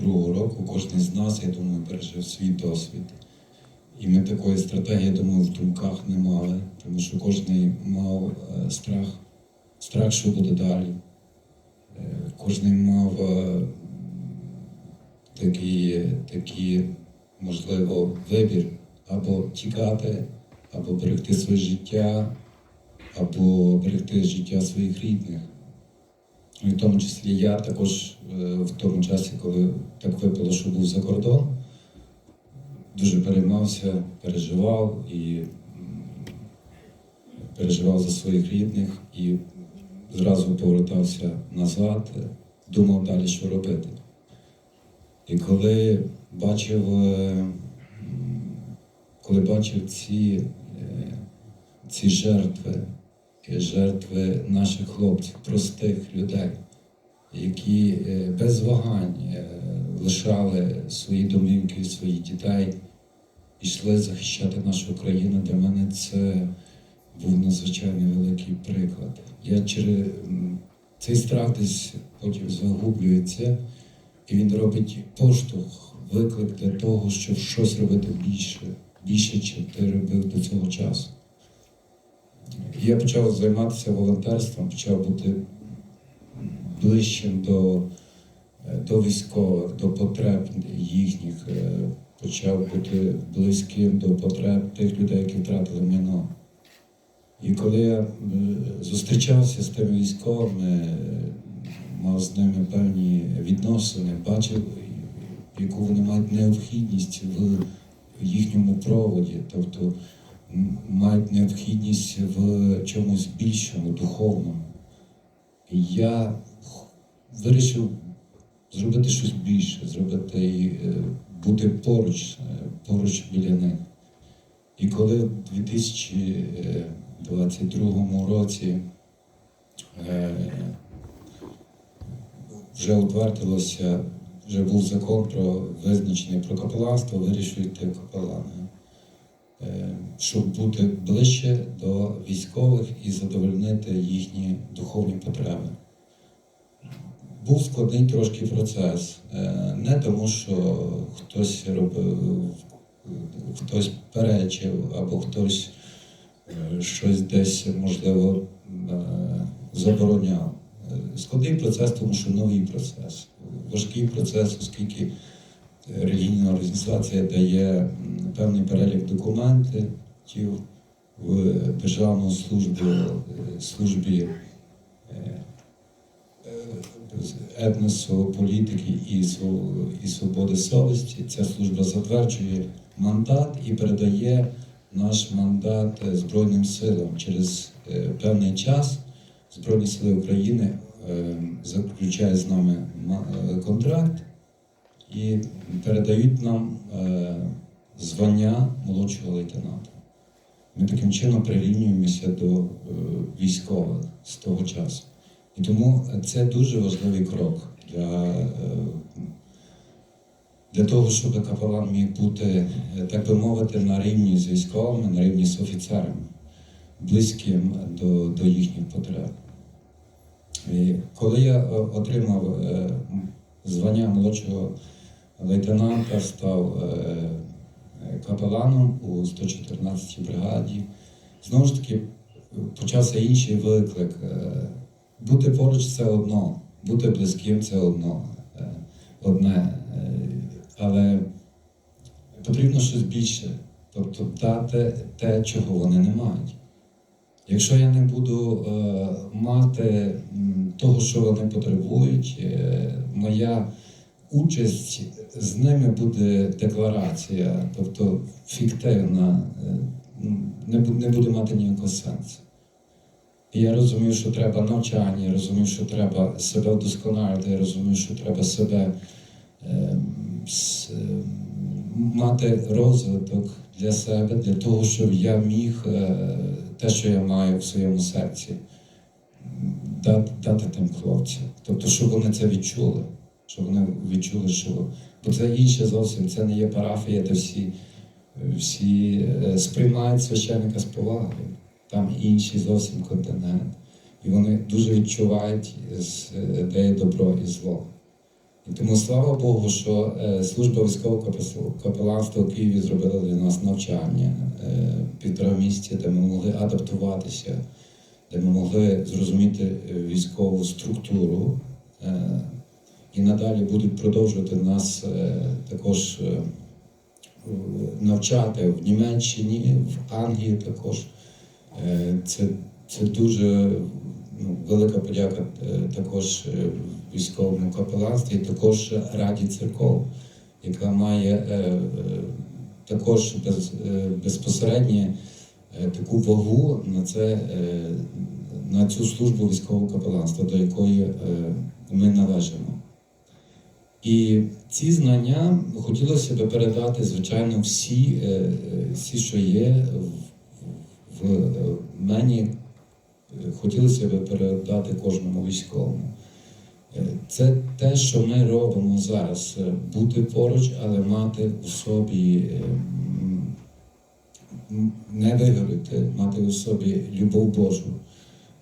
22-го року кожен з нас, я думаю, пережив свій досвід. І ми такої стратегії, я думаю, в думках не мали, тому що кожен мав е, страх, страх, що буде далі. Е, Кожен мав е, такий, такий, можливо, вибір або тікати, або берегти своє життя, або берегти життя своїх рідних. В тому числі я також е, в тому часі, коли так випало, що був за кордон, дуже переймався, переживав і переживав за своїх рідних і зразу повертався назад, е, думав далі, що робити. І коли бачив, е, коли бачив ці, ці жертви, жертви наших хлопців, простих людей, які е, без вагань е, лишали свої домівки, своїх дітей, йшли захищати нашу країну, для мене це був надзвичайно великий приклад. Я через цей страх десь потім загублюється, і він робить поштовх, виклик для того, щоб щось робити більше, більше, чим ти робив до цього часу. Я почав займатися волонтерством, почав бути ближчим до, е, до військових, до потреб їхніх, е, почав бути близьким до потреб тих людей, які втратили майно. І коли я е, зустрічався з тими військовими, мав з ними певні відносини, бачив, яку вони мають необхідність в їхньому проводі, тобто мають необхідність в чомусь більшому, духовному. І я вирішив зробити щось більше, зробити е, бути поруч, е, поруч біля них. І коли в 2022 році е, вже утвердилося, вже був закон про визначення про капеланство, вирішив йти капелани, щоб бути ближче до військових і задовольнити їхні духовні потреби. Був складний трошки процес. Е, Не тому, що хтось робив, хтось перечив, або хтось е, щось десь, можливо, е, забороняв. Е, Складний процес, тому що новий процес. Важкий процес, оскільки релігійна організація дає певний перелік документів в державну службу, е, службі е, е, етносу, політики і, свободи совісті. Ця служба затверджує мандат і передає наш мандат Збройним силам через певний час. Збройні сили України заключають з нами контракт і передають нам е, звання молодшого лейтенанта. Ми таким чином прирівнюємося до е, військових з того часу. І тому це дуже важливий крок для, е, для того, щоб капелан міг бути, так би мовити, на рівні з військовими, на рівні з офіцерами, близьким до, до їхніх потреб. І коли я отримав звання молодшого лейтенанта, став е, капеланом у 114-й бригаді, знову ж таки почався інший виклик. Е, Бути поруч це одно, бути близьким це одно, е, одне. Але потрібно щось більше, тобто дати те, чого вони не мають. Якщо я не буду мати того, що вони потребують, моя участь з ними буде декларація, тобто фіктивна, е, не, буде мати ніякого сенсу. Я розумів, що треба навчання, я розумів, що треба себе вдосконалити, я розумів, що треба себе е, с- е, мати розвиток для себе, для того, щоб я міг е, те, що я маю в своєму серці, дати, дати тим хлопцям. Тобто, щоб вони це відчули, щоб вони відчули, що бо це інше зовсім, це не є парафія, де всі, всі е, сприймають священника з повагою. Там інший зовсім континент. І вони дуже відчувають, де є добро і зло. І Тому слава Богу, що е, служба військового капеланства в Києві зробила для нас навчання е, півтора місяця, де ми могли адаптуватися, де ми могли зрозуміти військову структуру. І надалі будуть продовжувати нас е, також е, навчати в Німеччині, в Англії також. Е, Це, це дуже ну, велика подяка також військовому капеланстві, також Раді церков, яка має також без, безпосередньо таку вагу на це, на цю службу військового капеланства, до якої ми належимо. І ці знання хотілося б передати, звичайно, всі, е, е, всі що є в, мені, е, хотілося б передати кожному військовому. Це те, що ми робимо зараз, бути поруч, але мати у собі не вигоріти, мати у собі любов Божу,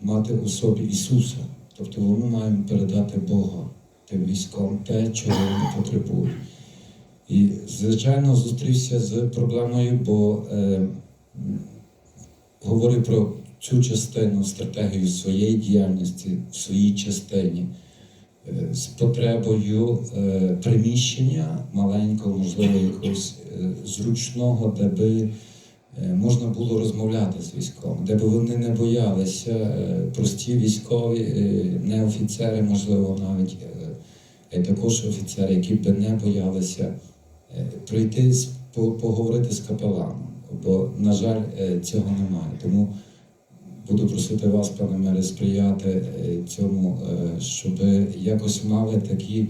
мати у собі Ісуса. Тобто ми маємо передати Бога тим військовим те, чого вони потребують. І, звичайно, зустрівся з проблемою, бо е, говорив про цю частину стратегію своєї діяльності в своїй частині е, з потребою е, приміщення маленького, можливо, якогось е, зручного, де би е, можна було розмовляти з військовим, де б вони не боялися, е, прості військові, е, не офіцери, можливо, навіть е, також офіцери, які б не боялися е, прийти поговорити з капеланом. Бо, на жаль, е, цього немає. Тому буду просити вас, пане мере, сприяти е, цьому, щоб якось мали такі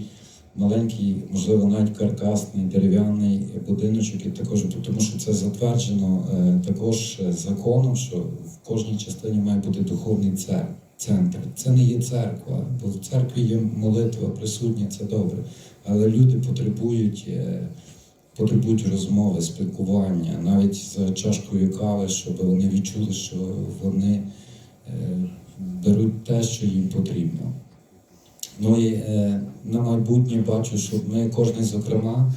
маленький, можливо, навіть каркасний дерев'яний будиночок, і також тому, що це затверджено також законом, що в кожній частині має бути духовний цер- центр. Це не є церква, бо в церкві є молитва присутня, це добре. Але люди потребують. е, Потребують розмови, спілкування, навіть за чашкою кави, щоб вони відчули, що вони е, беруть те, що їм потрібно. Ну і е, на майбутнє бачу, щоб ми кожен, зокрема,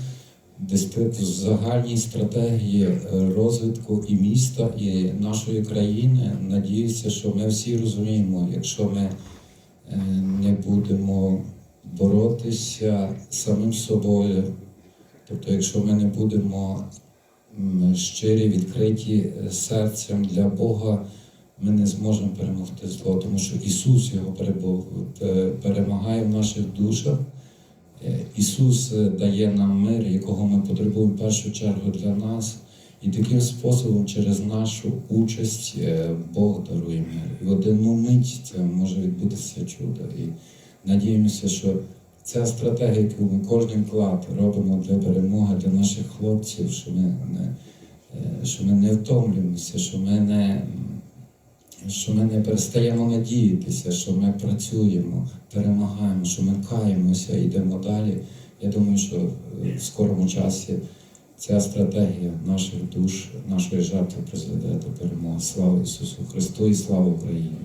загальній стратегії е, розвитку і міста, і нашої країни. Надіюся, що ми всі розуміємо, якщо ми е, не будемо боротися самим собою, тобто, якщо ми не будемо щирі, відкриті е, серцем для Бога, ми не зможемо перемогти зло, тому що Ісус його перемагає в наших душах. Е, Ісус е, дає нам мир, якого ми потребуємо в першу чергу для нас. І таким способом, через нашу участь, е, Бог дарує мир. І одну мить це може відбутися чудо. І надіємося, що ця стратегія, яку ми кожен вклад робимо для перемоги, для наших хлопців, що ми не, що ми не втомлюємося, що ми не, що ми не перестаємо надіятися, що ми працюємо, перемагаємо, що ми каємося йдемо далі. Я думаю, що е, в скорому часі ця стратегія наших душ, нашої жертви призведе до перемоги. Слава Ісусу Христу і слава Україні!